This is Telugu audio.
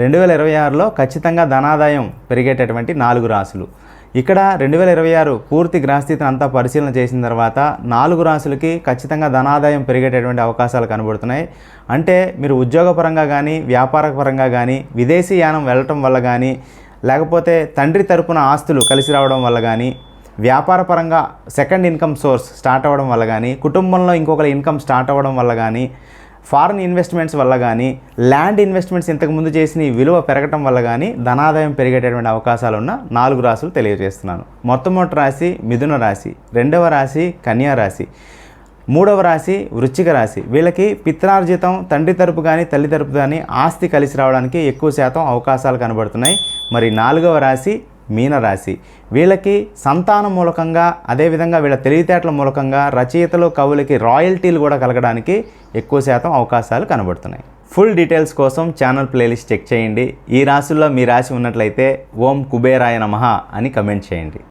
రెండు వేల ఇరవై ఆరులో ఖచ్చితంగా ధనాదాయం పెరిగేటటువంటి నాలుగు రాసులు. ఇక్కడ రెండు వేల ఇరవై ఆరు పూర్తి గ్రహస్థితిని అంతా పరిశీలన చేసిన తర్వాత నాలుగు రాసులకి ఖచ్చితంగా ధనాదాయం పెరిగేటటువంటి అవకాశాలు కనబడుతున్నాయి. అంటే మీరు ఉద్యోగపరంగా కానీ వ్యాపారపరంగా కానీ విదేశీ యానం వెళ్ళటం వల్ల కానీ లేకపోతే తండ్రి తరపున ఆస్తులు కలిసి రావడం వల్ల కానీ వ్యాపారపరంగా సెకండ్ ఇన్కమ్ సోర్స్ స్టార్ట్ అవ్వడం వల్ల కానీ కుటుంబంలో ఇంకొకరి ఇన్కమ్ స్టార్ట్ అవ్వడం వల్ల కానీ ఫారిన్ ఇన్వెస్ట్మెంట్స్ వల్ల కానీ ల్యాండ్ ఇన్వెస్ట్మెంట్స్ ఇంతకుముందు చేసిన ఈ విలువ పెరగటం వల్ల కానీ ధనాదాయం పెరిగేటటువంటి అవకాశాలు ఉన్న నాలుగు రాశులు తెలియజేస్తున్నాను. మొట్టమొదటి రాశి మిథున రాశి రెండవ రాశి కన్యా రాశి మూడవ రాశి వృశ్చిక రాశి. వీళ్ళకి పిత్రార్జితం తండ్రి తరపు కానీ తల్లి తరపు కానీ ఆస్తి కలిసి రావడానికి ఎక్కువ శాతం అవకాశాలు కనబడుతున్నాయి. మరి నాలుగవ రాశి మీనరాశి. వీళ్ళకి సంతానం మూలకంగా అదేవిధంగా వీళ్ళ తెలివితేటల మూలకంగా రచయితలు కవులకి రాయల్టీలు కూడా కలగడానికి ఎక్కువ శాతం అవకాశాలు కనబడుతున్నాయి. ఫుల్ డీటెయిల్స్ కోసం ఛానల్ ప్లేలిస్ట్ చెక్ చేయండి. ఈ రాశుల్లో మీ రాశి ఉన్నట్లయితే ఓం కుబేరాయ నమః అని కమెంట్ చేయండి.